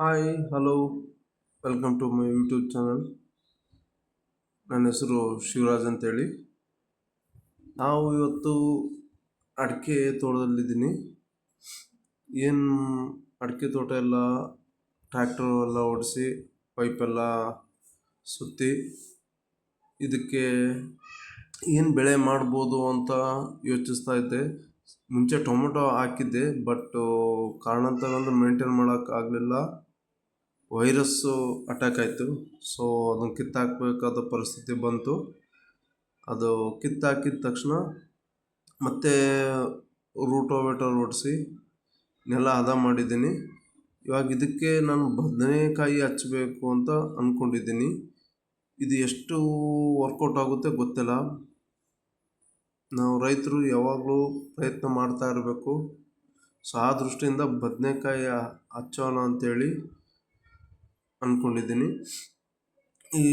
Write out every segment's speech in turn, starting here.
Hi hello welcome to my YouTube channel ನನ್ನ ಹೆಸರು ಶಿವರಾಜ್ ಅಂತೇಳಿ. ನಾವು ಇವತ್ತು ಅಡಿಕೆ ತೋಟದಲ್ಲಿದ್ದೀನಿ. ಏನು ಅಡಿಕೆ ತೋಟ ಎಲ್ಲ, ಟ್ರ್ಯಾಕ್ಟರ್ ಎಲ್ಲ ಓಡಿಸಿ ಪೈಪೆಲ್ಲ ಸುತ್ತಿ, ಇದಕ್ಕೆ ಏನು ಬೆಳೆ ಮಾಡ್ಬೋದು ಅಂತ ಯೋಚಿಸ್ತಾ ಇದ್ದೆ. ಮುಂಚೆ ಟೊಮೊಟೊ ಹಾಕಿದ್ದೆ ಬಟ್ ಕಾರಣಾಂತರಗಳಿಂದ ಮೇಂಟೈನ್ ಮಾಡೋಕ್ಕಾಗಲಿಲ್ಲ ವೈರಸ್ಸು ಅಟ್ಯಾಕ್ ಆಯಿತು. ಸೊ ಅದನ್ನು ಕಿತ್ತಾಕಬೇಕಾದ ಪರಿಸ್ಥಿತಿ ಬಂತು. ಅದು ಕಿತ್ತಾಕಿದ ತಕ್ಷಣ ಮತ್ತೆ ರೂಟೋವೇಟರ್ ಓಡಿಸಿ ನೆಲ ಹದ ಮಾಡಿದ್ದೀನಿ. ಇವಾಗ ಇದಕ್ಕೆ ನಾನು ಬದನೆಕಾಯಿ ಹಚ್ಚಬೇಕು ಅಂತ ಅಂದ್ಕೊಂಡಿದ್ದೀನಿ ಇದು ಎಷ್ಟು ವರ್ಕೌಟ್ ಆಗುತ್ತೆ ಗೊತ್ತಿಲ್ಲ. ನಾವು ರೈತರು ಯಾವಾಗಲೂ ಪ್ರಯತ್ನ ಮಾಡ್ತಾ ಇರಬೇಕು. ಸೊ, ಆ ದೃಷ್ಟಿಯಿಂದ ಬದನೆಕಾಯಿ ಹಚ್ಚೋಣ ಅಂತೇಳಿ ಅಂದ್ಕೊಂಡಿದ್ದೀನಿ ಈ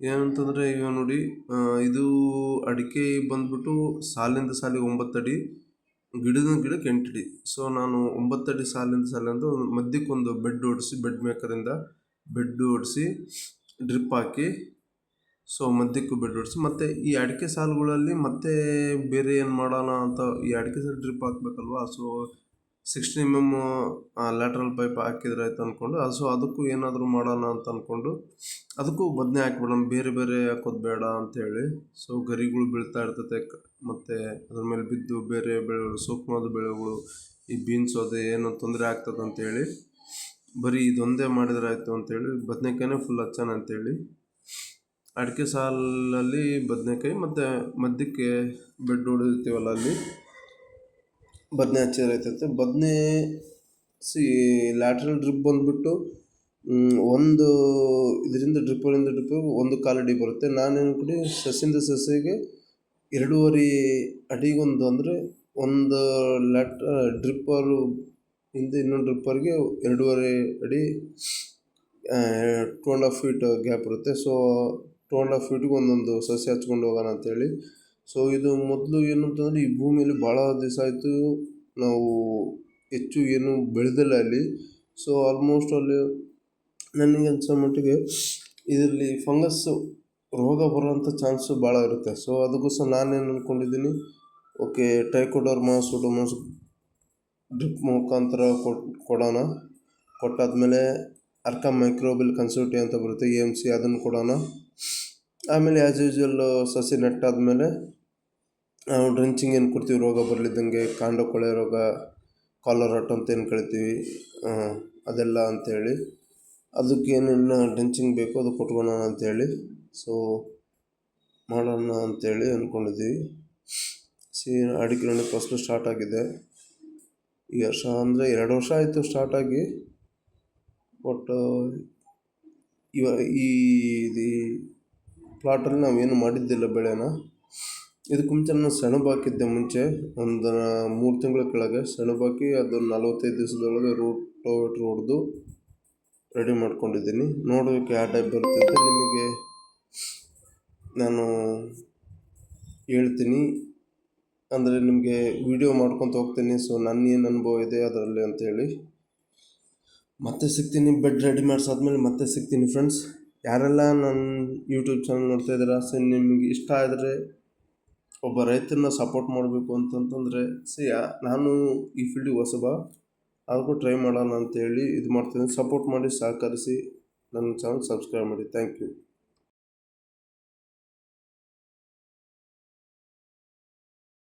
ಏನಂತಂದರೆ ಈಗ ನೋಡಿ ಇದು ಅಡಿಕೆ ಬಂದ್ಬಿಟ್ಟು ಸಾಲಿಂದ ಸಾಲಿಗೆ ಒಂಬತ್ತು ಅಡಿ ಗಿಡದ ಗಿಡಕ್ಕೆ ಎಂಟು ಅಡಿ ಸೊ ನಾನು ಒಂಬತ್ತು ಅಡಿ ಸಾಲಿಂದ ಸಾಲಿಂದ ಮಧ್ಯಕ್ಕೊಂದು ಬೆಡ್ ಹೊಡಿಸಿ ಬೆಡ್ ಮೇಕರಿಂದ ಬೆಡ್ ಹೊಡಿಸಿ ಡ್ರಿಪ್ ಹಾಕಿ, ಸೊ ಮಧ್ಯಕ್ಕೂ ಬೆಡ್ ಹೊಡಿಸಿ ಮತ್ತು ಈ ಅಡಿಕೆ ಸಾಲುಗಳಲ್ಲಿ ಮತ್ತೆ ಬೇರೆ ಏನು ಮಾಡೋಣ ಅಂತ ಈ ಅಡಿಕೆ ಸಾಲು drip ಹಾಕ್ಬೇಕಲ್ವಾ? So sixteen M M lateral pipe ಹಾಕಿದ್ರೆ ಆಯ್ತು ಅಂದ್ಕೊಂಡು ಸೊ ಅದಕ್ಕೂ ಏನಾದರೂ ಮಾಡೋಣ ಅಂತ ಅಂದ್ಕೊಂಡು ಅದಕ್ಕೂ ಬದನೆ ಹಾಕ್ಬಿಡೋಣ, ಬೇರೆ ಬೇರೆ ಹಾಕೋದು ಬೇಡ ಅಂಥೇಳಿ ಸೊ ಗರಿಗಳು ಬೀಳ್ತಾ ಇರ್ತೈತೆ ಮತ್ತು ಅದ್ರ ಮೇಲೆ ಬಿದ್ದು ಬೇರೆ ಬೆಳೆಗಳು ಸೂಕ್ಷ್ಮವಾದ ಬೆಳೆಗಳು, ಈ ಬೀನ್ಸ್ ಅದು ಏನೋ ತೊಂದರೆ ಆಗ್ತದೆ ಅಂತೇಳಿ ಬರೀ ಇದೊಂದೇ ಮಾಡಿದ್ರೆ ಆಯಿತು ಅಂತೇಳಿ ಬದನೆಕಾಯಿನೇ ಫುಲ್ ಹಚ್ಚೋಣ ಅಂತೇಳಿ ಅಡಿಕೆ ಸಾಲಲ್ಲಿ ಬದನೆಕಾಯಿ ಮತ್ತು ಮಧ್ಯಕ್ಕೆ ಬೆಡ್ ಹೊಡಿರ್ತೀವಲ್ಲ ಅಲ್ಲಿ ಬದನೆ ಹಚ್ಚಿರೈತೈತೆ ಬದನೆ ಸಿ ಲ್ಯಾಟ್ರಲ್ ಡ್ರಿಪ್ ಬಂದುಬಿಟ್ಟು ಒಂದು ಇದರಿಂದ ಡ್ರಿಪ್ಗಳಿಂದ ಡ್ರಿಪ್ ಒಂದು ಕಾಲು ಅಡಿ ಬರುತ್ತೆ. ನಾನೇನು ಕಡೆ, ಸಸಿಯಿಂದ ಸಸಿಗೆ ಎರಡೂವರೆ ಅಡಿಗೊಂದು ಅಂದರೆ ಒಂದು ಲ್ಯಾಟ್ ಡ್ರಿಪ್ಪರು ಇಂದ ಇನ್ನೊಂದು ಡ್ರಿಪ್ಪರ್ಗೆ ಎರಡೂವರೆ ಅಡಿ two and half feet gap ಇರುತ್ತೆ. ಸೊ ಟೂ ಆ್ಯಂಡ್ ಹಾಫ್ ಫೀಟ್ಗೆ ಒಂದೊಂದು ಸಸಿ ಹಚ್ಕೊಂಡು ಹೋಗೋಣ ಅಂತೇಳಿ ಸೊ ಇದು ಮೊದಲು ಏನು ಅಂತಂದರೆ ಈ ಭೂಮಿಯಲ್ಲಿ ಭಾಳ ದಿವಸ ಆಯಿತು ನಾವು ಹೆಚ್ಚು ಏನು ಬೆಳೆದಿಲ್ಲ ಅಲ್ಲಿ. ಸೊ ಆಲ್ಮೋಸ್ಟ್ ಅಲ್ಲಿ ನನಗೆ ಅನ್ಸೋ ಮಟ್ಟಿಗೆ ಇದರಲ್ಲಿ ಫಂಗಸ್ಸು ರೋಗ ಬರುವಂಥ ಚಾನ್ಸು ಭಾಳ ಇರುತ್ತೆ. ಸೊ ಅದಕ್ಕೋಸ್ಕರ ನಾನೇನು ಅಂದ್ಕೊಂಡಿದ್ದೀನಿ ಓಕೆ ಟೈಕೋಡರ್ಮಾ ಸುಡೋಮೋಸ್ ಡ್ರಿಪ್ ಮುಖಾಂತರ ಕೊಟ್ಟು ಕೊಡೋಣ. ಕೊಟ್ಟಾದಮೇಲೆ ಅರ್ಕ ಮೈಕ್ರೋಬಿಲ್ ಕನ್ಸಲ್ಟಿ ಅಂತ ಬರುತ್ತೆ ಎ ಎಂ ಸಿ ಅದನ್ನು ಕೊಡೋಣ. ಆಮೇಲೆ ಆ್ಯಸ್ ಯೂಸ್ವಲ್ ಸಸಿ ನೆಟ್ಟಾದಮೇಲೆ ನಾವು ಡ್ರಿಂಚಿಂಗ್ ಏನು ಕೊಡ್ತೀವಿ? ರೋಗ ಬರಲಿದ್ದಂಗೆ ಕಾಂಡ ಕೊಳೆ ರೋಗ, ಕಾಲರ್ ರಟ್ ಅಂತ ಏನು ಕಳಿತೀವಿ ಅದೆಲ್ಲ ಅಂಥೇಳಿ ಅದಕ್ಕೆ ಏನೇನು ಡ್ರೆಂಚಿಂಗ್ ಬೇಕೋ ಅದು ಕೊಟ್ಕೊಳೋಣ ಅಂಥೇಳಿ ಸೊ ಮಾಡೋಣ ಅಂಥೇಳಿ ಅಂದ್ಕೊಂಡಿದ್ದೀವಿ. ಸಿ ಅಡಿಕೆ ಫಸ್ಟು ಸ್ಟಾರ್ಟ್ ಆಗಿದೆ. ಈ ವರ್ಷ ಅಂದರೆ ಎರಡು ವರ್ಷ ಆಯಿತು ಸ್ಟಾರ್ಟಾಗಿ ಬಟ್ ಇವ, ಈ ಪ್ಲಾಟಲ್ಲಿ ನಾವೇನು ಮಾಡಿದ್ದಿಲ್ಲ ಬೆಳೆನ. ಇದಕ್ಕೆ ಮುಂಚೆ ನಾನು ಸೆಣಬು ಹಾಕಿದ್ದೆ ಮುಂಚೆ. ಒಂದು ಮೂರು ತಿಂಗಳ ಕೆಳಗೆ ಸೆಣಬು ಅದು ನಲವತ್ತೈದು ದಿವಸದೊಳಗೆ ರೋಟೋವೇಟ್ರ್ ಹೊಡೆದು ರೆಡಿ ಮಾಡ್ಕೊಂಡಿದ್ದೀನಿ. ನೋಡೋಕೆ ಯಾವ ಟೈಪ್ ಬರ್ತಿದ್ದೆ ನಿಮಗೆ ನಾನು ಹೇಳ್ತೀನಿ. ಅಂದರೆ ನಿಮಗೆ ವಿಡಿಯೋ ಮಾಡ್ಕೊತ ಹೋಗ್ತೀನಿ. ಸೊ, ನನ್ನ ಏನು ಅನುಭವ ಇದೆ ಅದರಲ್ಲಿ ಅಂತೇಳಿ ಮತ್ತೆ ಸಿಗ್ತೀನಿ. ಬೆಡ್ ರೆಡಿ ಮಾಡಿಸಾದ್ಮೇಲೆ ಮತ್ತೆ ಸಿಗ್ತೀನಿ, ಫ್ರೆಂಡ್ಸ್. ಯಾರೆಲ್ಲ ನನ್ನ ಯೂಟ್ಯೂಬ್ ಚಾನಲ್ ನೋಡ್ತಾ ಇದ್ದೀರಾ, ಸೊ, ನಿಮಗೆ ಇಷ್ಟ ಆದರೆ ಒಬ್ಬ ರೈತನ ಸಪೋರ್ಟ್ ಮಾಡಬೇಕು ಅಂತಂತಂದರೆ, ಸಿ ನಾನು ಈ ಫೀಲ್ಡಿಗೆ ಹೊಸಬ? ಅದಕ್ಕೂ ಟ್ರೈ ಮಾಡೋಣ ಅಂತೇಳಿ ಇದು ಮಾಡ್ತೀನಿ. ಸಪೋರ್ಟ್ ಮಾಡಿ ಸಹಕರಿಸಿ ನನ್ನ ಚಾನಲ್ ಸಬ್ಸ್ಕ್ರೈಬ್ ಮಾಡಿ. Thank you